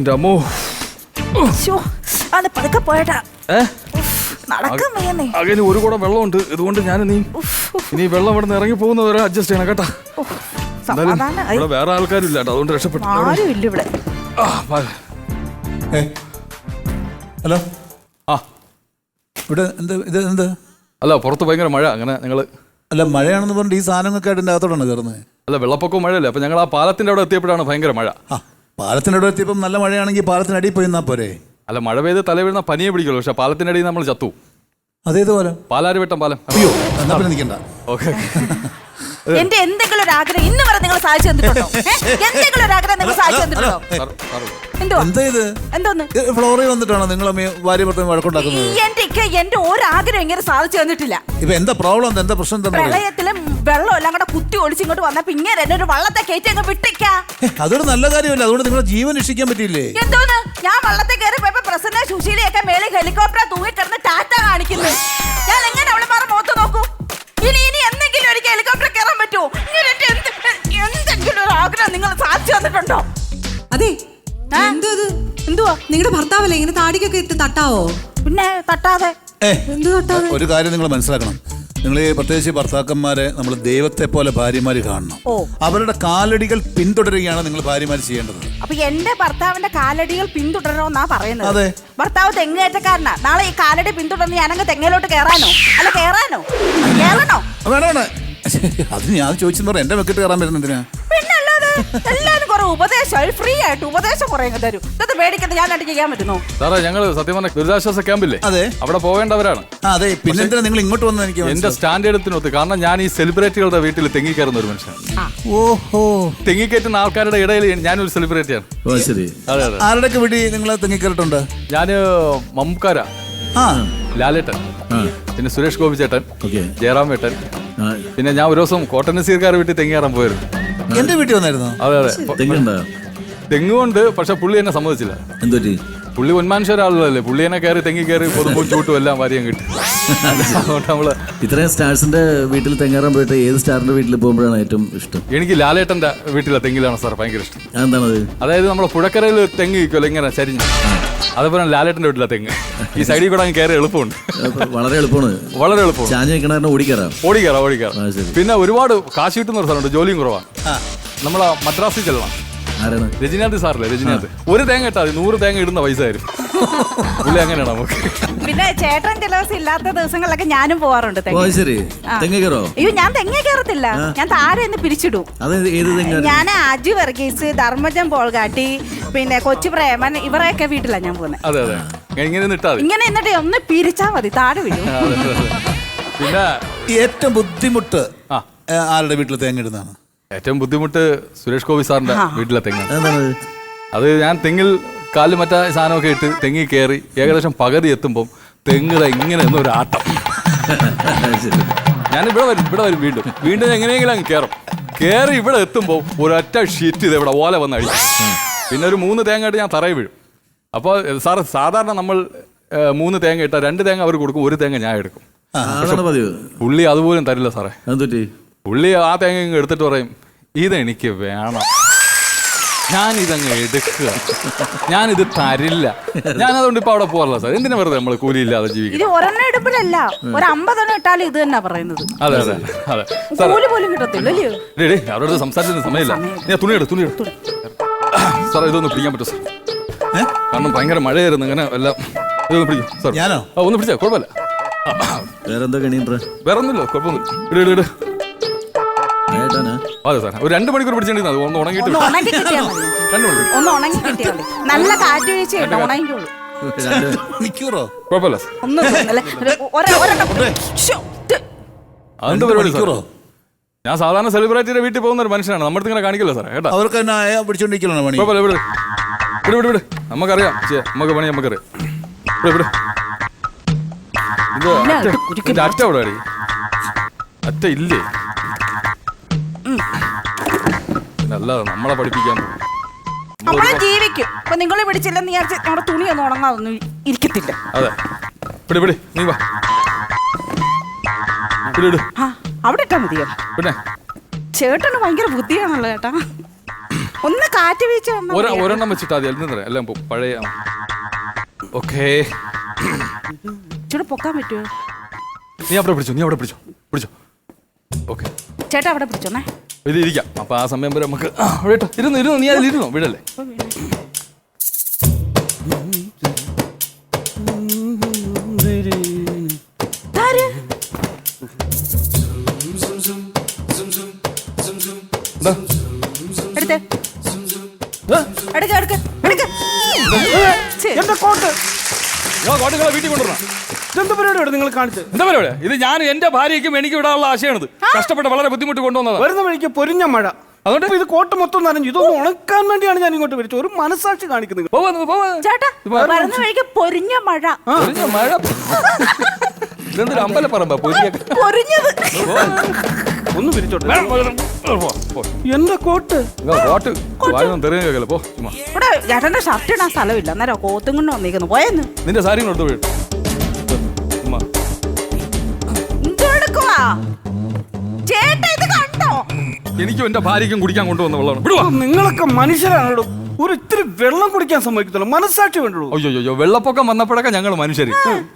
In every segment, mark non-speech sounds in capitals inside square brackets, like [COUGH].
എന്റെ അമ്മോ. ശ്ശോ, അത് പതുക്കെ പോയട്ടാ ഏ? നടക്കാൻ വയ്യന്നേ. അങ്ങനെ ഒരു കൂടെ വെള്ളമുണ്ട്. ഇതുകൊണ്ട് ഞാൻ നീ ഇനി വെള്ളം ഇവിടെ നിന്ന് ഇറങ്ങി പോകുന്നവരെ അഡ്ജസ്റ്റ് ചെയ്യണം കേട്ടാ. ഉഫ്, എന്തായാലും സമാധാനം. ഇവിടെ വേറെ ആൾക്കാരില്ല കേട്ടോ. അതുകൊണ്ട് രക്ഷപ്പെട്ടു. ആരും ഇല്ല ഇവിടെ. ആ, വാ. ഏ ഹലോ? ആ. ഇവിടെ എന്ത് ഇത് എന്ത്? അല്ല പുറത്ത് ഭയങ്കര മഴ. അങ്ങനെ ഞങ്ങൾ അല്ല മഴയാണെന്ന് പറഞ്ഞിട്ട് ഈ സാധനങ്ങളൊക്കെ ആയിട്ട് അകത്തോടാണ് കയറുന്നത്. അല്ല വെള്ളപ്പൊക്കവും മഴയല്ലേ? അപ്പൊ ഞങ്ങൾ ആ പാലത്തിന്റെ അവിടെ എത്തിയപ്പോഴാണ് ഭയങ്കര മഴ. ആ. പാലത്തിനോട് എത്തിയപ്പം നല്ല മഴയാണെങ്കിൽ പാലത്തിനടിയിൽ പോയി നിന്നാ പോരെ. അല്ല മഴ പെയ്ത് തല വീഴുന്ന പനിയെ പിടിക്കുള്ളൂ പക്ഷെ പാലത്തിനടിയിൽ അടിയിൽ നമ്മൾ ചത്തു. അതേതുപോലെ പാലാരി വെട്ടം പാലം. അയ്യോ എന്നാ പിന്നെ നിൽക്കണ്ട ഓക്കെ [LAUGHS] എന്റെ എന്തെങ്കിലും ഒരു ആഗ്രഹം ഇന്ന് വരെ നിങ്ങൾ സാധിച്ചു തന്നിട്ടുണ്ടോ? [LAUGHS] ഏ? എന്തെങ്കിലും ഒരു ആഗ്രഹം നിങ്ങൾ സാധിച്ചു തന്നിട്ടുണ്ടോ? എന്തോ എന്താ ഇത്? എന്തോന്ന്? ഇത് ഫ്ലോറിൽ വന്നിട്ടാണോ നിങ്ങൾ ഭാര്യ ഭർത്താവ് വഴക്കുണ്ടാക്കുന്നത്? എന്റെ ഇക്ക എന്റെ ഒരു ആഗ്രഹം ഇങ്ങനെ സാധിച്ചു തന്നിട്ടില്ല. ഇപ്പൊ എന്താ പ്രോബ്ലം എന്താ എന്താ പ്രശ്നം? എന്താ പ്രളയത്തിലും വെള്ളം ഒളിച്ച് ഇങ്ങോട്ട് വന്ന പിന്നെ എന്നെ ഒരു വള്ളത്തെ കയറ്റി അങ്ങ് വിട്ടിക്ക. അതൊരു നല്ല കാര്യമല്ല? അതുകൊണ്ട് നിങ്ങളുടെ ജീവൻ രക്ഷിക്കാൻ പറ്റിയില്ലേ? എന്തോന്ന്? ഞാൻ വള്ളത്തെ കയറി പോയപ്പോ പ്രസന്ന സുശീലയൊക്കെ മേളിൽ ഹെലികോപ്റ്റർ തൂങ്ങി കിടന്ന് ടാറ്റ കാണിക്കുന്നു. ഞാൻ എങ്ങനെ അവളെ മാറി മുഖത്ത് നോക്കൂ? ഇനി ഇനി എന്തെങ്കിലും ഒരു ഹെലികോപ്റ്റർ കയറാൻ പറ്റുമോ ഇങ്ങനെ എന്തെങ്കിലും ഒരു ആഗ്രഹം നിങ്ങൾ സാധിച്ചു തന്നിട്ടുണ്ടോ? അതെ. എന്തോ ഇത്? എന്തുവാ? നിങ്ങളുടെ ഭർത്താവല്ലേ ഇങ്ങനെ താടിക്കൊക്കെ ഇട്ട് തട്ടാവോ? പിന്നെ തട്ടാതെ. ഏ തട്ടാതെ? ഒരു കാര്യം നിങ്ങൾ മനസ്സിലാക്കണം. നിങ്ങൾ ഈ പ്രത്യേകിച്ച് ഭർത്താക്കന്മാരെ നമ്മൾ ദൈവത്തെ പോലെ ഭാര്യമാര് കാണണം. ഓ. അവരുടെ കാലടികൾ പിന്തുടരുകയാണ് നിങ്ങൾ ഭാര്യമാർ ചെയ്യേണ്ടത്. അപ്പൊ എന്റെ ഭർത്താവിന്റെ കാലടികൾ പിന്തുടരണമെന്നാ പറയുന്നത്. അതെ. ഭർത്താവ് തെങ്ങേറ്റക്കാരനാ. നാളെ ഈ കാലടി പിന്തുടർന്ന് ഞാനങ്ങ് തെങ്ങയിലോട്ട് കേറാനോ? അല്ല കേറാനോ? കേറണോ? വേണോ അത് ഞാൻ ചോദിച്ചെന്ന് പറയാം എന്റെ വെക്കിട്ട് കയറാൻ പറ്റുന്നതിന് പിന്നെ എല്ലാരും കുറെ ഉപദേശം ഫ്രീ ആയിട്ട് ഉപദേശം കുറെ അങ്ങ് തരും. ഇതൊക്കെ പേടിക്കുന്നത് ഞാൻ അടിക്ക് ചെയ്യാൻ പറ്റുന്നോ. സാറേ ഞങ്ങൾ സത്യം പറഞ്ഞ ദുരിതാശ്വാസ ക്യാമ്പില്ലേ? അതെ. അവിടെ പോകേണ്ടവരാണ്. അതെ. പിന്നെ എന്തിനാ നിങ്ങൾ ഇങ്ങോട്ട് വന്നത് എനിക്ക് എന്റെ. സ്റ്റാൻഡേർഡത്തിനൊത്ത് കാരണം ഞാൻ ഈ സെലിബ്രിറ്റികളുടെ വീട്ടിൽ തെങ്ങിക്കയറുന്ന ഒരു മനുഷ്യനാണ്. ഓഹോ. തെങ്ങിക്കയറ്റുന്ന ആൾക്കാരുടെ ഇടയിൽ ഞാനൊരു സെലിബ്രിറ്റിയാണ്. ഓ ശരി. ആരുടെയൊക്കെ വീട്ടിൽ നിങ്ങൾ തെങ്ങിക്കയറിട്ടുണ്ട് ഞാൻ മമ്മുക്കാര. ആ. ലാലേട്ടൻ. പിന്നെ സുരേഷ് ഗോപി ചേട്ടൻ ഓക്കെ. ജയറാം വേട്ടൻ പിന്നെ ഞാൻ ഒരു ദിവസം കോട്ടനസീർക്കാരുടെ വീട്ടിൽ തെങ്ങിയാറാൻ പോയിരുന്നു. എന്റെ വീട്ടിൽ വന്നായിരുന്നു? അതെ അതെ. തെങ്ങുണ്ടോ? തെങ്ങുകൊണ്ട് പക്ഷെ പുള്ളി എന്നെ സമ്മതിച്ചില്ല. എന്തൊരു പുള്ളി ഉന്മാനുഷ ഒരാളല്ലേ പുള്ളി എന്നെ കയറി തെങ്ങി കയറി പൊതുമ്പും ചൂട്ടും എല്ലാം വാരിയും കിട്ടി അതുകൊണ്ട് നമ്മൾ ഇത്രയും സ്റ്റാർസിന്റെ വീട്ടിൽ തെങ്ങാറാൻ പോയിട്ട് ഏത് സ്റ്റാറിന്റെ വീട്ടിൽ പോകുമ്പോഴാണ് ഏറ്റവും ഇഷ്ടം? എനിക്ക് ലാലേട്ടന്റെ വീട്ടിലെ തെങ്ങിലാണ് സാർ ഭയങ്കര ഇഷ്ടം. എന്താണത് അതായത് നമ്മളെ പുഴക്കരയിൽ തെങ്ങ് ഇരിക്കുമല്ലോ ഇങ്ങനെ ചരിഞ്ഞ്. അതേപോലെ ലാലേട്ടന്റെ വീട്ടിലെ തെങ്ങ്. ഈ സൈഡിൽ കൂടെ അങ്ങ് കയറി എളുപ്പമുണ്ട്. വളരെ എളുപ്പമാണ്. വളരെ എളുപ്പമാണ് ചാഞ്ഞ കിണറിന് ഓടിക്കറാം പിന്നെ ഒരുപാട് കാശ് കിട്ടുന്ന ഒരു സ്ഥലമുണ്ട് ജോലിയും കുറവാണ്. നമ്മളെ മദ്രാസിൽ ചെല്ലണം. ആരാണ്? രജനീകാന്ത് സാറല്ലേ രജനീകാന്ത്. ഒരു തേങ്ങ ഇട്ടാൽ മതി നൂറ് തേങ്ങ ഇടുന്ന പൈസ തരും പുള്ളി അങ്ങനെയാണ് നമുക്ക്? പിന്നെ ചേട്ടൻ ചില ദിവസം ഇല്ലാത്ത ദിവസങ്ങളിലൊക്കെ ഞാനും പോവാറുണ്ട് ഓ തെങ്ങ് അത് ശരി. തെങ്ങ് കയറോ? അയ്യോ ഞാൻ തെങ്ങ കയറത്തില്ല. ഞാൻ താഴെ നിന്ന് പിരിച്ചിടും. അത് ഏത് തെങ്ങ ഞാൻ അജു വർഗീസ് ധർമ്മജൻ പോൾഗാട്ടി പിന്നെ കൊച്ചു പ്രേമൻ ഇവരെയൊക്കെ വീട്ടിലാണ് ഞാൻ പോകുന്നത് അതെ അതെ. ഇങ്ങനെ മതി. ഇങ്ങനെ എന്നിട്ട് ഒന്ന് പിരിച്ചാ മതി താഴെ വീഴും. അതെ, അതെ, അതെ. പിന്നെ ഏറ്റവും ബുദ്ധിമുട്ട് ആ. ഏ, ആരുടെ വീട്ടിൽ തേങ്ങ ഇടുന്നതാണ്? ഏറ്റവും ബുദ്ധിമുട്ട് സുരേഷ് ഗോപി സാറിന്റെ വീട്ടിലെ തെങ്ങ് അത് ഞാൻ തെങ്ങിൽ കാൽ മറ്റേ സാധനമൊക്കെ ഇട്ട് തെങ്ങി കയറി ഏകദേശം പകുതി എത്തുമ്പം തെങ്ങ് ഇങ്ങനെ എന്നൊരു ആട്ടം. ഞാൻ ഇവിടെ വരും ഇവിടെ വരും വീണ്ടും. വീണ്ടും എങ്ങനെയെങ്കിലും അങ്ങ് കയറും. കയറി ഇവിടെ എത്തുമ്പോൾ ഒരൊറ്റ ഷീറ്റ് ഇത് ഇവിടെ ഓല വന്ന് അടിക്കും പിന്നെ ഒരു മൂന്ന് തേങ്ങ ഇട്ട് ഞാൻ തറയിൽ വീഴും. അപ്പോൾ സാറ് സാധാരണ നമ്മൾ മൂന്ന് തേങ്ങ ഇട്ടാൽ രണ്ട് തേങ്ങ അവർ കൊടുക്കും ഒരു തേങ്ങ ഞാൻ എടുക്കും. പുള്ളി അതുപോലും തരില്ല സാറേ. പുള്ളി ആ തേങ്ങ ഇങ്ങ് എടുത്തിട്ട് പറയും ഇതെനിക്ക് വേണം. ഞാൻ ഇതങ്ങ് എടുക്കുക. ഞാനിത് തരില്ല. ഞാൻ അതുകൊണ്ട് ഇപ്പൊ അവിടെ പോകാറില്ല സാർ. എന്തിനാ വെറുതെ നമ്മൾ കൂലിയില്ലാതെ ജീവിക്കുന്നത്? ഇത് ഒരെണ്ണം ഇടുമ്പോഴല്ല ഒരു അമ്പതെണ്ണം ഇട്ടാലും ഇത് തന്നെ പറയുന്നത്. അതെ അതെ അതെ. സാർ കൂലി പോലും കിട്ടത്തില്ല അല്ലയോ ഡേ ഡേ അവരോട് സംസാരിച്ചിട്ട് സമയമില്ല. ഞാൻ തുണിയെടു എടു സാർ ഇതൊന്ന് പിടിക്കാൻ പറ്റുമോ സാർ ഏ? കാരണം ഭയങ്കര മഴയായിരുന്നു ഇങ്ങനെ എല്ലാം. ഇതൊന്ന് പിടിക്കും സാർ ഞാനോ? ആ ഒന്ന് പിടിച്ചാ കുഴപ്പമില്ല. വേറെന്താ കണിയണ്ട വേറെ ഒന്നുമില്ല കുഴപ്പമൊന്നുമില്ല. ഇട് ഇട് ഇട്. ഏട്ടാനാ അതെ സാർ ഒരു രണ്ട് മണിക്കൂർ പിടിച്ചിട്ടുണ്ടെങ്കിൽ അത് ഒന്ന് ഉണങ്ങിയിട്ട് ഒന്ന് ഉണങ്ങി കിട്ടിയാൽ മതി. [LAUGHS] രണ്ട് മണിക്കൂർ. ഒന്ന് ഉണങ്ങി കിട്ടിയാൽ മതി. നല്ല കാറ്റ് വീഴ്ചയുണ്ട് ഉണങ്ങിക്കോളൂ. രണ്ട് നിൽക്കൂറോ കുഴപ്പമില്ല സാർ ഒന്നും തോന്നല്ലേ ഒരെണ്ണം കൂടി. ശ്ശോ, ഇത്. അതിന്റെ പരിപാടി സാർ മണിക്കൂറോ? ഞാൻ സാധാരണ സെലിബ്രിറ്റിയുടെ വീട്ടിൽ പോകുന്ന ഒരു മനുഷ്യനാണ്. നമ്മൾ അടുത്ത് ഇങ്ങനെ കാണിക്കില്ല സാറേ. കേട്ടോ? അവർക്ക് തന്നെ അയ പിടിച്ചോണ്ടിരിക്കലാണ് പണി? കുഴപ്പമില്ല വിട് വിട് വിട് വിട് നമുക്കറിയാം. നമുക്ക് പണി നമുക്കറിയാം. വിട് വിട് ഇത് ഇല്ല, അറ്റ- ഇതിന്റെ അറ്റ എവിടെ അടി അറ്റ ഇല്ലേ? അല്ല നമ്മളെ പഠിപ്പിക്കാൻ പോകും. നമ്മൾ ജീവിക്കും. ഇപ്പൊ നിങ്ങളെ പിടിച്ചില്ലെന്ന് വിചാരിച്ച് നമ്മുടെ തുണിയൊന്നും ഉണങ്ങാതൊന്നും ഇരിക്കത്തില്ല. അതെ. പിടി പിടി നീ വാ. പിടി ഇട്. ആ അവിടെ ഇട്ടാ മതിയോ? പിന്നെ? ചേട്ടന് ഭയങ്കര ബുദ്ധിയാണല്ലോ ചേട്ടാ. ഒന്ന് കാറ്റ് വീഴ്ച വന്നാ ഒരെ- മതിയോ? ഒരെണ്ണം വെച്ചിട്ട് മതി എല്ലാം തരാം എല്ലാം പോകും പഴയ ഓക്കേ. ഇച്ചിരി പൊക്കാൻ പറ്റുമോ നീ അവിടെ പിടിച്ചോ നീ അവിടെ പിടിച്ചോ പിടിച്ചോ. ഓക്കെ. ചേട്ടാ അവിടെ പിടിച്ചോണേ ഇത് ഇരിക്കാം അപ്പൊ ആ സമയം വരെ നമുക്ക് ഇരുന്ന് ഇരുന്ന് നീ അതിൽ ഇരുന്നോ? വിടല്ലേ. എന്റെ കോട്ട്. ഞാൻ കോട്ടുകളെ വീട്ടിൽ കൊണ്ടുവരണം. നിങ്ങൾ കാണിച്ചത്. എന്താ പറയുക ഇത് ഞാൻ എന്റെ ഭാര്യയ്ക്കും എനിക്ക് വിടാനുള്ള ആശയമാണിത് കഷ്ടപ്പെട്ട് വളരെ ബുദ്ധിമുട്ട് കൊണ്ടുവന്നതാണ് വരുന്ന വഴിക്ക് പൊരിഞ്ഞ മഴ. അതുകൊണ്ട്? ഇത് കോട്ട് മൊത്തം നനഞ്ഞു. ഇതൊന്നും ഉണക്കാൻ വേണ്ടിയാണ് ഞാൻ ഇങ്ങോട്ട് വിളിച്ചത്. ഒരു മനസാക്ഷി കാണിക്കുന്നത്. പോവാ പോവാ. ചേട്ടാ വരുന്ന വഴിക്ക് പൊരിഞ്ഞ മഴ. മഴ? ഇതെന്തൊരു അമ്പലപ്പറമ്പ പൊരിഞ്ഞത്. ഒന്ന് പിരിച്ചോട്ടെ പോ, പോ. എന്റെ കോട്ട്. ഇതാ, കോട്ട്. വായൊന്നും തെറിയ കേൾക്കല പോ ചുമ്മാ. ഇവിടെ ചേട്ടന്റെ ഷർട്ട് ഇടാൻ സ്ഥലമില്ല. അന്നേരം കോത്തും കൊണ്ട് വന്നിരിക്കുന്നു പോയെന്ന്. നിന്റെ സാരി കൊണ്ട് വീട് എനിക്കും എന്റെ ഭാര്യയ്ക്കും കുടിക്കാൻ കൊണ്ടുവന്ന വെള്ളമാണ്. വിടുവാ. നിങ്ങളൊക്കെ മനുഷ്യരാണോ ഒരു ഇത്തിരി വെള്ളം കുടിക്കാൻ സമ്മതിക്കത്തുള്ളൂ മനസ്സാക്ഷി വേണ്ടുള്ളൂ. അയ്യോ അയ്യോ വെള്ളപ്പൊക്കം വന്നപ്പോഴൊക്കെ ഞങ്ങൾ മനുഷ്യർ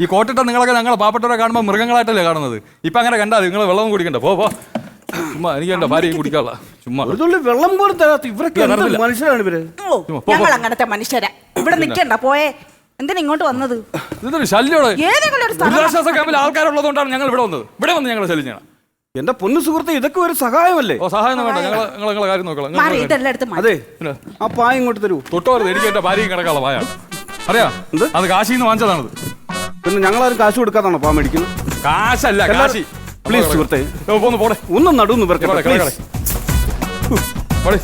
ഈ കോട്ടിട്ട നിങ്ങളൊക്കെ ഞങ്ങൾ പാവപ്പെട്ടവരെ കാണുമ്പോൾ മൃഗങ്ങളായിട്ടല്ലേ കാണുന്നത്? ഇപ്പൊ അങ്ങനെ കണ്ടാ നിങ്ങൾ വെള്ളം കുടിക്കണ്ട. പോ പോ. ചുമ്മാ എനിക്ക് എന്റെ ഭാര്യയും കുടിക്കാനുള്ള ചുമ്മാ. ഒരു തുള്ളി വെള്ളം പോലും തരാത്ത ഇവരൊക്കെ എന്ത് മനുഷ്യരാണ് ഇവർ? ഞങ്ങൾ. അങ്ങനത്തെ മനുഷ്യരാ. ഇവിടെ നിൽക്കണ്ട പോയേ. എന്തിനാ ഇങ്ങോട്ട് വന്നത്? ഇതൊരു ശല്യോടെ ഏതെങ്കിലും ഒരു സ്ഥലം ദുരിതാശ്വാസ ക്യാമ്പിൽ ആൾക്കാരുള്ളതുകൊണ്ടാണ് ഞങ്ങൾ ഇവിടെ വന്നത്. ഇവിടെ വന്ന് ഞങ്ങൾ ശല്യം ചെയ്യണം. എന്റെ പൊന്നു സുഹൃത്തെ ഇതൊക്കെ ഒരു സഹായമല്ലേ? ഓ സഹായം വേണ്ട. ഞങ്ങൾ നിങ്ങൾ നിങ്ങളെ കാര്യം നോക്കണം നിങ്ങൾ മാറി നിങ്ങളെ ഇതെല്ലാം എടുത്ത് അതെ. ആ പായ ഇങ്ങോട്ട് തരൂ. തൊട്ടോരുത് എനിക്ക് എന്റെ ഭാര്യയും കിടക്കാനുള്ള പായാണ് അറിയാ? എന്ത്? അത് കാശിന്ന് വാങ്ങിച്ചതാണത്. പിന്നെ ഞങ്ങളാരും കാശ് കൊടുക്കാതാണോ പാ മേടിക്കുന്നത്? കാശല്ല കാശി. പ്ലീസ് സുഹൃത്തെ. ഓ, പോന്ന് പോടെ. ഒന്നും നടുന്ന് പോടെ. പോടെ.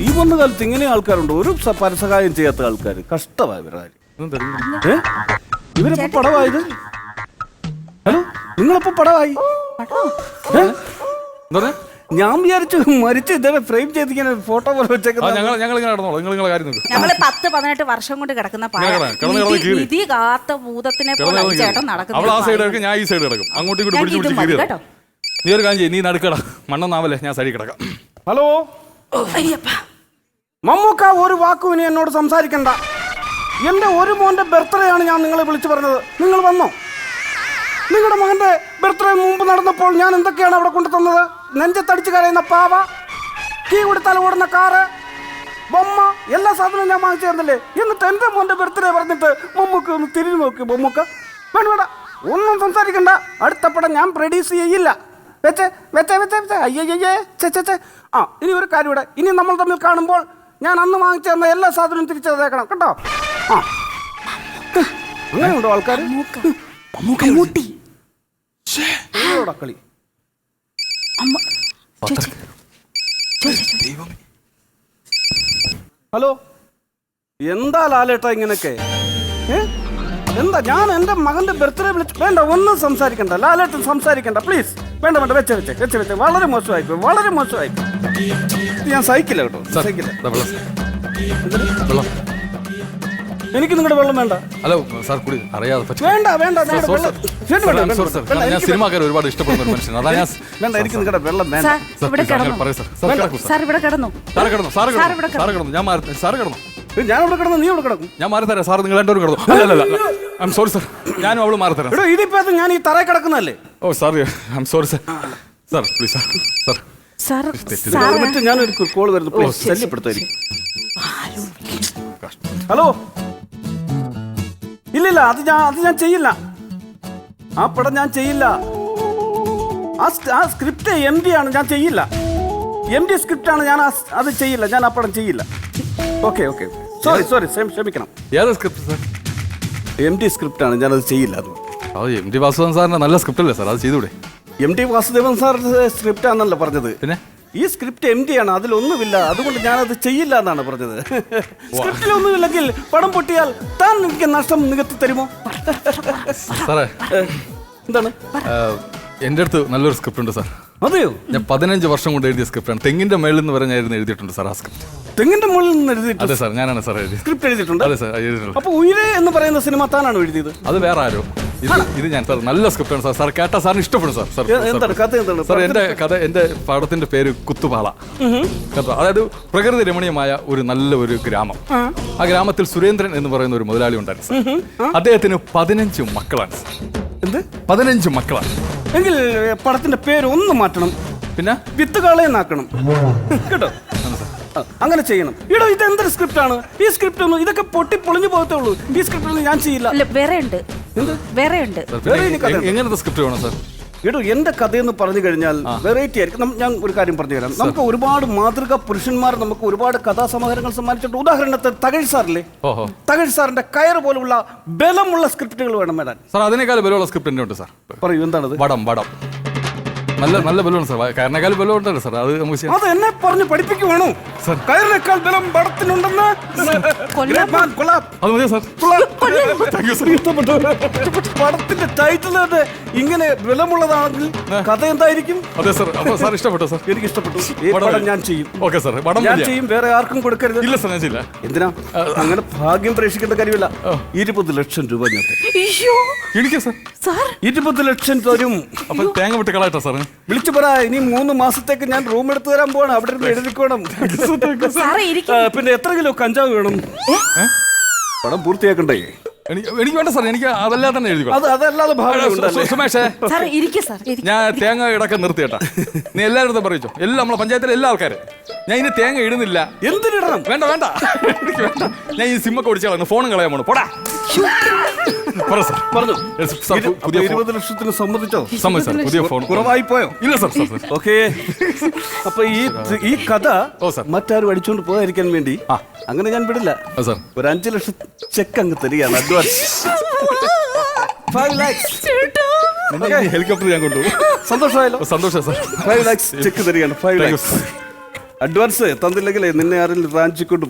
ഈ വന്ന കാലത്ത് ഇങ്ങനെ ആൾക്കാരുണ്ട്? ഒരു സ- പരസഹായം ചെയ്യാത്ത ആൾക്കാർ കഷ്ടമായ ഇതൊന്നും ഏ? ഇവരെപ്പോ പടവായത്? ഹലോ നിങ്ങളിപ്പോ പടമായി ഞാൻ വിചാരിച്ചു മരിച്ചു ഇതേ ഫ്രെയിം ചെയ്ത് ഇങ്ങനെ ഫോട്ടോ പോലെ വെച്ചേക്കുന്നത് ഞങ്ങൾ ഞങ്ങൾ ഇങ്ങനെ നടന്നോളാം. നിങ്ങൾ നിങ്ങളെ കാര്യം നോക്ക്. ഞങ്ങൾ പത്ത് പതിനെട്ട് വർഷം കൊണ്ട് കിടക്കുന്ന. കിടന്ന് കിടന്ന് നിധി- കീറി. നിധി കാത്ത ഭൂതത്തിനെ പോലെ കിടന്ന് ചേട്ടൻ നടക്കുന്ന അവൾ ആ സൈഡ് പായ. കിടക്കും ഞാൻ ഈ സൈഡ് കിടക്കും അങ്ങോട്ടും ഇങ്ങോട്ടും ഞങ്ങൾക്ക് പിടിച്ച് ഇത് പിടിച്ച് കീറി കേട്ടോ. നീ ഒരു കാര്യം ചെയ്യ് നീ നടുക്കട. മണ്ണൊന്നാവല്ലേ ഞാൻ സൈഡിൽ കിടക്കാം. ഹലോ? അയ്യപ്പാ. മമ്മൂക്ക ഒരു വാക്കും ഇനി എന്നോട് സംസാരിക്കണ്ട. എന്റെ ഒരു മോന്റെ ബർത്ത്ഡേ ആണ് ഞാൻ നിങ്ങളെ വിളിച്ചു പറഞ്ഞത്. നിങ്ങൾ വന്നോ? നിങ്ങളുടെ മകന്റെ ബർത്ത്ഡേ മുമ്പ് നടന്നപ്പോൾ ഞാൻ എന്തൊക്കെയാണ് അവിടെ കൊണ്ടു തന്നത്? നെഞ്ചത്തടിച്ച് കരയുന്ന പാവ കീ കൊടുത്താൽ ഓടുന്ന കാറ് ബൊമ്മ എല്ലാ സാധനവും ഞാൻ വാങ്ങിച്ചു തന്നില്ലേ? എന്നിട്ട് എന്റെ മോന്റെ ബർത്ത്ഡേ പറഞ്ഞിട്ട് മമ്മൂക്ക് ഒന്ന് തിരിഞ്ഞു നോക്കി മമ്മൂക്ക വേണ്ട ഒന്നും സംസാരിക്കണ്ട. അടുത്ത പടം ഞാൻ പ്രൊഡ്യൂസ് ചെയ്യില്ല. വെച്ചേ വെച്ചേ വെച്ചേ വെച്ചേ. അയ്യയ്യേ ചേ ചേ ആ ഇനി ഒരു കാര്യം ഇവിടെ. ഇനി നമ്മൾ തമ്മിൽ കാണുമ്പോൾ ഞാൻ അന്ന് വാങ്ങിച്ചു തന്ന എല്ലാ സാധനവും തിരിച്ചു തേക്കണം കേട്ടോ? ആ. അങ്ങനെയുണ്ടോ ആൾക്കാർ മമ്മൂട്ടി. കളി അമ്മ. ചേച്ചി. ചേച്ചി, ചേച്ചി. ഹലോ എന്താ ലാലേട്ട ഇങ്ങനൊക്കെ ഏ? എന്താ ഞാൻ എന്റെ മകന്റെ ബർത്ത്ഡേ വിളിച്ച് വേണ്ട ഒന്നും സംസാരിക്കണ്ട ലാലേട്ടൻ സംസാരിക്കണ്ട പ്ലീസ് വേണ്ട വേണ്ട വെച്ച വെച്ച വെച്ച വെച്ച വളരെ മോശമായി പോയി വളരെ മോശമായി പോയി. ഇത് ഞാൻ സഹിക്കില്ല കേട്ടോ സഹിക്കില്ല ദാ വെള്ളം. വെള്ളം. എനിക്ക് നിങ്ങളുടെ വെള്ളം വേണ്ട. ഹലോ സാർ കുടി അറിയാതെ വേണ്ട വേണ്ട ഞാൻ സിനിമാക്കാരെ ഒരുപാട് ഇഷ്ടപ്പെടുന്ന ഒരു മനുഷ്യനാണ്. അതാ ഞാൻ വേണ്ട എനിക്ക് നിങ്ങളുടെ വെള്ളം വേണ്ട. സാർ സാർ, ഇവിടെ കിടന്നു. സാർ. സാർ, കിടക്കൂ, സാർ. കിടന്നു. കിടന്നു സാർ കിടന്നു. ഞാൻ മാറി സാർ കിടന്നു. ഞാൻ ഇവിടെ കിടന്നു നീ ഇവിടെ കിടക്കും ഞാൻ മാറി തരാം സാർ നിങ്ങൾ രണ്ടുപേരും കിടന്നു. അല്ല ഐ സോറി സാർ ഞാനും അവൾ മാറി തരാം ഇതിപ്പോ ഞാൻ ഈ തറ കിടക്കുന്നല്ലേ ഓ sir I sorry sir sir please sir sir. Sir തെറ്റിദ്ധ- sir മറ്റേ ഞാൻ ഒരു കോൾ വരുന്നു. പ്ലീസ് ശല്യപ്പെടുത്തായിരിക്കും. ഹലോ? ഇല്ലില്ല അത് ഞാൻ അത് ഞാൻ ചെയ്യില്ല. ആ പടം ഞാൻ ചെയ്യില്ല. ആ ആ സ്ക്രിപ്റ്റ് എം ഡി ആണ് ഞാൻ ചെയ്യില്ല. എം ഡി സ്ക്രിപ്റ്റ് ആണ് ഞാൻ അത് ചെയ്യില്ല. ഞാൻ ആ പടം ചെയ്യില്ല. ഓക്കെ ഓക്കെ സോറി സോറി ക്ഷമിക്കണം. ഏതാ script sir? M D script ആണ് ഞാനത് ചെയ്യില്ല അത് അത് എം ഡി വാസുദേവൻ സാറിന്റെ നല്ല സ്ക്രിപ്റ്റ് അല്ലേ സാർ? അത് ചെയ്തൂടെ? എം ടി വാസുദേവൻ സാറിന്റെ സ്ക്രിപ്റ്റ് ആണെന്നല്ല പറഞ്ഞത്. പിന്നെ? ഈ സ്ക്രിപ്റ്റ് എം ഡി ആണ് അതിലൊന്നുമില്ല. അതുകൊണ്ട് ഞാൻ അത് ചെയ്യില്ല എന്നാണ് പറഞ്ഞത്. [LAUGHS] സ്ക്രിപ്റ്റിലൊന്നുമില്ലെങ്കിൽ പടം പൊട്ടിയാൽ താൻ എനിക്ക് നഷ്ടം നികത്തി തരുമോ? സാറേ. [LAUGHS] എന്താണ്? എന്റെ അടുത്ത് നല്ലൊരു സ്ക്രിപ്റ്റ് ഉണ്ട് സാർ. അതെയോ ഞാൻ പതിനഞ്ച് വർഷം കൊണ്ട് എഴുതിയ സ്ക്രിപ്റ്റാണ് തെങ്ങിന്റെ മേളിൽ നിന്ന് ഞാൻ എഴുതിയിട്ടുണ്ട് സാർ ആ സ്ക്രിപ്റ്റ് തെങ്ങിന്റെ മുകളിൽ നിന്ന് എഴുതിയിട്ടുണ്ട്? അതെ സാർ ഞാനാണ് സാർ എഴുതി സ്ക്രിപ്റ്റ് എഴുതിയിട്ടുണ്ട്? അതെ സാർ എഴുതിയിട്ടുണ്ട്. അപ്പോൾ ഉയരെ എന്ന് പറയുന്ന സിനിമ താനാണ് എഴുതിയത്? അത് വേറെ ആരോ. ഇത് ഇത് ഞാൻ സാർ നല്ല സ്ക്രിപ്റ്റാണ് സാർ സാർ കേട്ടാ സാറിന് ഇഷ്ടപ്പെടും സാർ സാർ എന്താണ്? കഥ എന്താണ്? സാർ എന്റെ കഥ എന്റെ പടത്തിന്റെ പേര് കുത്തുപാള. കേട്ടോ? അതായത് പ്രകൃതി രമണീയമായ ഒരു നല്ല ഒരു ഗ്രാമം. ആ. ഗ്രാമത്തിൽ സുരേന്ദ്രൻ എന്ന് പറയുന്ന ഒരു മുതലാളി ഉണ്ടായിരുന്നു സാർ അദ്ദേഹത്തിന് പതിനഞ്ച് മക്കളാണ് എന്ത്? പതിനഞ്ച് മക്കളാണ്. എങ്കിൽ പടത്തിന്റെ പേര് ഒന്ന് മാറ്റണം. പിന്നെ? വിത്ത് നാക്കണം കേട്ടോ? അങ്ങനെ ചെയ്യണം. ഇടോ ഇത് എന്തൊരു സ്ക്രിപ്റ്റ് ആണ് ഈ സ്ക്രിപ്റ്റ് ഒന്നും ഇതൊക്കെ പൊട്ടി പൊളിഞ്ഞു പോകത്തേ ഉള്ളൂ. ഈ സ്ക്രിപ്റ്റ് ഒന്നും ഞാൻ ചെയ്യില്ല. അല്ല വേറെ ഉണ്ട് വേറെ ഉണ്ട് സാർ, വേറെ ഇനി കഥ എന്ന് എങ്ങനത്തെ സ്ക്രിപ്റ്റ് വേണം സാർ? എന്റെ കഥയെന്ന് പറഞ്ഞു കഴിഞ്ഞാൽ വെറൈറ്റി ആയിരിക്കും. ഞാൻ ഒരു കാര്യം പറഞ്ഞു തരാം. നമുക്ക് ഒരുപാട് മാതൃക പുരുഷന്മാർ നമുക്ക് ഒരുപാട് കഥാസമാഹാരങ്ങൾ സമ്മാനിച്ചിട്ട് ഉദാഹരണത്തിന് തകഴ് സാറില്ലേ? ഓഹോ. തകഴ് സാറിന്റെ കയർ പോലുള്ള ബലമുള്ള സ്ക്രിപ്റ്റുകൾ വേണം മേടാൻ. സാർ അതിനേക്കാൾ ബലമുള്ള സ്ക്രിപ്റ്റ് ഉണ്ട് സാർ. പറയൂ എന്താണത് വടം വടം. നല്ല നല്ല ബലമാണ് സാർ. കാരണക്കാൾ ബലം ഉണ്ടല്ലോ സാർ. അത് നമുക്ക് ചെയ്യാം. അത് എന്നെ പറഞ്ഞ് പഠിപ്പിക്കുവാണോ? സർ. കയറിനേക്കാൾ ബലം പടത്തിനുണ്ടെന്ന്. അത് മതിയോ സാർ. ഇഷ്ടപ്പെട്ടു. പടത്തിന്റെ ടൈറ്റിൽ തന്നെ ഇങ്ങനെ ബലമുള്ളതാണെങ്കിൽ കഥ എന്തായിരിക്കും? അതെ സാർ. അപ്പൊ സാർ ഇഷ്ടപ്പെട്ടോ സാർ. എനിക്ക് ഇഷ്ടപ്പെട്ടു. ഈ പടം ഞാൻ ചെയ്യും. ഓക്കെ സാർ പടം ഞാൻ മതിയാ? ചെയ്യും. വേറെ ആർക്കും കൊടുക്കരുത്. ഇല്ല സാർ ഞാൻ ചെയ്യില്ല. എന്തിനാ? അങ്ങനെ ഭാഗ്യം പ്രേക്ഷിക്കേണ്ട കാര്യമില്ല. ഇരുപത് ലക്ഷം രൂപ ഞാൻ തരും. അയ്യോ. എനിക്ക് സാർ. സാർ. ഇരുപത് ലക്ഷം തരും. അപ്പൊ തേങ്ങ വിട്ട് കളയട്ടോ സാർ വിളിച്ചു പറ ഇനി മൂന്ന് മാസത്തേക്ക് ഞാൻ റൂം എടുത്തു തരാൻ പോവാണ്. അവിടെ ഇരുന്ന് എഴുതിക്കോണം. [LAUGHS] സാറേ ആ, പിന്നെ എത്ര കിലോ കഞ്ചാവ് വേണം? പടം പൂർത്തിയാക്കണ്ടേ? എനിക്ക് എനിക്ക് വേണ്ട സാർ എനിക്ക് അതല്ലാതെ തന്നെ എഴുതിക്കോളാം അത് അതല്ലാതെ ഭാവന ഉണ്ടല്ലേ? സുമേഷേ. സാറേ ഇരിക്കും സാർ ഇരിക്കും. ഞാൻ തേങ്ങ ഇടക്ക നിർത്തിയേട്ടാ. നീ എല്ലാവരും പറയിച്ചോ. എല്ലാം നമ്മളെ പഞ്ചായത്തിലെ എല്ലാ ആൾക്കാരും. ഞാൻ ഇനി തേങ്ങ ഇടുന്നില്ല. എന്തിനിടണം? വേണ്ട വേണ്ട. എനിക്ക് വേണ്ട. ഞാൻ ഈ സിമ്മൊക്കെ ഓടിച്ചാൽ കളയുന്നു ഫോണും കളയാൻ പോണു. പോടാ. പറ സാർ. പറഞ്ഞു. Yes, sir, പുതിയ phone. ഇരുപത് ലക്ഷത്തിന് സമ്മതിച്ചോ? സമ്മതി സാർ പുതിയ ഫോൺ. കുറവായി പോയോ? ഇല്ല സാർ സാർ സാർ. ഓക്കെ. അപ്പൊ ഈ ഈ കഥ ഓ, sir. മറ്റാരും അടിച്ചുകൊണ്ട് പോകാതിരിക്കാൻ വേണ്ടി അങ്ങനെ ഞാൻ വിടില്ല. ആ സാർ. ഒരു അഞ്ചു ലക്ഷം ചെക്ക് അങ്ങ് തരികയാണ് അഡ്വാൻസ് ഫൈവ് ലാക്സ് ഹെലികോപ്റ്റർ ഞാൻ കൊണ്ടുപോകും. സന്തോഷമായല്ലോ? സന്തോഷം സാർ. ഫൈവ് ലാക്സ് ചെക്ക് തരികയാണ്. Five Thank you, lakhs advance തന്നില്ലെങ്കിൽ നിന്നെ ആരെങ്കിലും റാഞ്ചി കൊണ്ട്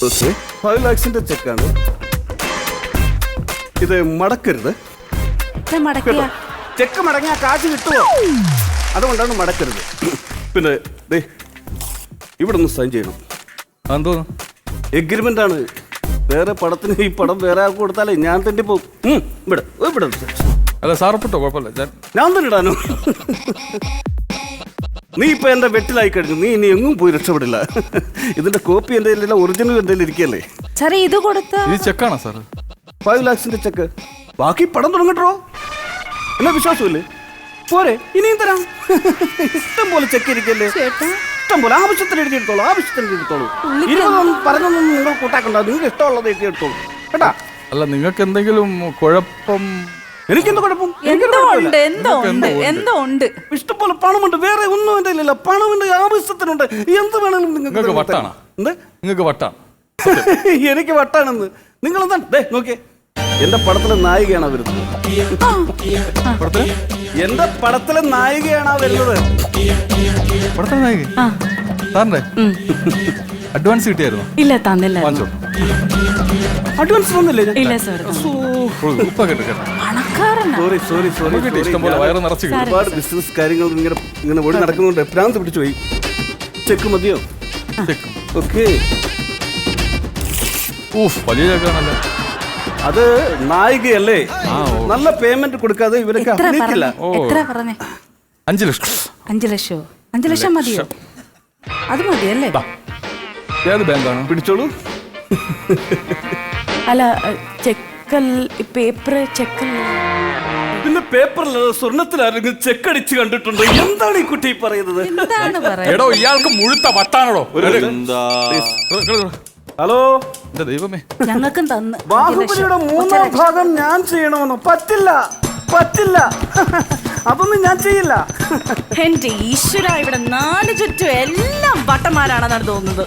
പോകും ഫൈവ് ലാക്സിന്റെ ചെക്കാണ് ഇത് മടക്കരുത്. ഇത് മടക്കിയ? ചെക്ക് മടങ്ങിയാ കാശ് കിട്ടുമോ അതുകൊണ്ടാണ് മടക്കരുത്. പിന്നെ ദേ ഇവിടെ ഒന്ന് സൈൻ ചെയ്യണം. എന്തോ എഗ്രിമെന്റ് ആണ്. വേറെ പടത്തിന് ഈ പടം വേറെ ആൾക്ക് കൊടുത്താലേ ഞാൻ തന്നെ പോകും ഇവിടെ ഇവിടെ. അല്ല സാർ ഒപ്പിട്ടോ? കുഴപ്പമില്ല. ഞാൻ ഞാൻ തന്നെ ഇടാനോ? നീ ഇപ്പൊ എന്റെ വെട്ടിലായി കഴിഞ്ഞു? നീ ഇനി എങ്ങും പോയി രക്ഷപ്പെടില്ല. ഇതിന്റെ കോപ്പി എന്റെ കയ്യിലില്ല ഒറിജിനൽ എന്റെ കയ്യിൽ ഇരിക്കല്ലേ? സാറേ ഇത് കൊടുത്ത. ഇത് ചെക്കാണോ സാർ? ഫൈവ് ലാക്സിന്റെ ചെക്ക്. ബാക്കി പടം തുടങ്ങട്ടോ? എന്നാ വിശ്വാസമില്ലേ? പോരെ ഇനിയും തരാം. ഇഷ്ടം പോലെ ചെക്ക് ഇരിക്കല്ലേ? ഇഷ്ടം പോലെ ആവശ്യത്തിന് എഴുതിയെടുത്തോളൂ ആവശ്യത്തിന് എഴുതിയെടുത്തോളൂ ഇരുപതൊന്നും പറഞ്ഞൊന്നും നിങ്ങൾ കൂട്ടാക്കണ്ട. നിങ്ങൾക്ക് ഇഷ്ടമുള്ളത് എഴുതിയെടുത്തോളൂ കേട്ടാ? അല്ല നിങ്ങൾക്ക് എന്തെങ്കിലും കുഴപ്പം എനിക്കെന്ത് കുഴപ്പം? എന്തോ ഉണ്ട് എന്തോ ഉണ്ട് എന്തോ ഉണ്ട്. ഇഷ്ടംപോലെ പണമുണ്ട് വേറെ ഒന്നും എന്റെ ഇല്ല പണമുണ്ട് ആവശ്യത്തിനുണ്ട്. എന്ത് വേണമെങ്കിലും നിങ്ങൾക്ക് നിങ്ങൾക്ക്. വട്ടാണോ? എന്ത്? നിങ്ങൾക്ക് വട്ടാണ്. എനിക്ക് വട്ടാണെന്ന്. നിങ്ങൾ എന്താ ദേ നോക്കിയേ. എന്റെ പടത്തിലെ നായികയാണ് ആ വരുന്നത് എന്റെ പടത്തിലെ നായികയാണ് ആ വരുന്നത്? ഇവിടുത്തെ നായിക? സാറിന്റെ അഡ്വാൻസ് കിട്ടിയായിരുന്നു? ഇല്ല തന്നില്ല വാങ്ങിച്ചോ? അഡ്വാൻസ് ഒന്നുമില്ലേ. ഇല്ല സാർ. ഇപ്പൊ പണക്കാരനാ. സോറി സോറി സോറി വയറ് നിറച്ച് കിട്ടും ഒരുപാട് ബിസിനസ് കാര്യങ്ങൾ ഇങ്ങനെ ഇങ്ങനെ ഓടി നടക്കുന്നുണ്ട്. ഭ്രാന്ത് പിടിച്ചു പോയി ചെക്ക് മതിയോ? ചെക്കും. ഓക്കെ ഊഫ് വലിയ ചെക്കാണല്ലോ അത് നായികയല്ലേ? നല്ല പേയ്മെന്റ് കൊടുക്കാതെ ഇവരൊക്കെ എത്ര അഭിനയിക്കില്ല. പറഞ്ഞു എത്ര പറഞ്ഞേ? അഞ്ചു ലക്ഷം. അഞ്ചു ലക്ഷോ? അഞ്ചു ലക്ഷം മതിയോ? അത് മതിയല്ലേ? ഏത് ബാങ്കാണ്? പിടിച്ചോളൂ. അല്ല ചെക്കൽ പേപ്പർ ചെക്കൽ. പിന്നെ പേപ്പറിൽ സ്വർണത്തിൽ ചെക്കടിച്ച് ചെക്ക് അടിച്ച് കണ്ടിട്ടുണ്ടോ? എന്താണ് ഈ കുട്ടി പറയുന്നത്? എന്താണ് പറയാ എടോ ഇയാൾക്ക് മുഴുത്ത വട്ടാണോ ഹലോ? എന്റെ ദൈവമേ. ഞങ്ങൾക്കും തന്ന് ബാഹുബലിയുടെ മൂന്നാം ഭാഗം ഞാൻ ചെയ്യണമെന്നോ. പറ്റില്ല. പറ്റില്ല. അതൊന്നും ഞാൻ ചെയ്യില്ല. എന്റെ ഈശ്വര ഇവിടെ നാല് ചുറ്റും എല്ലാം വട്ടന്മാരാണെന്നാണ് തോന്നുന്നത്.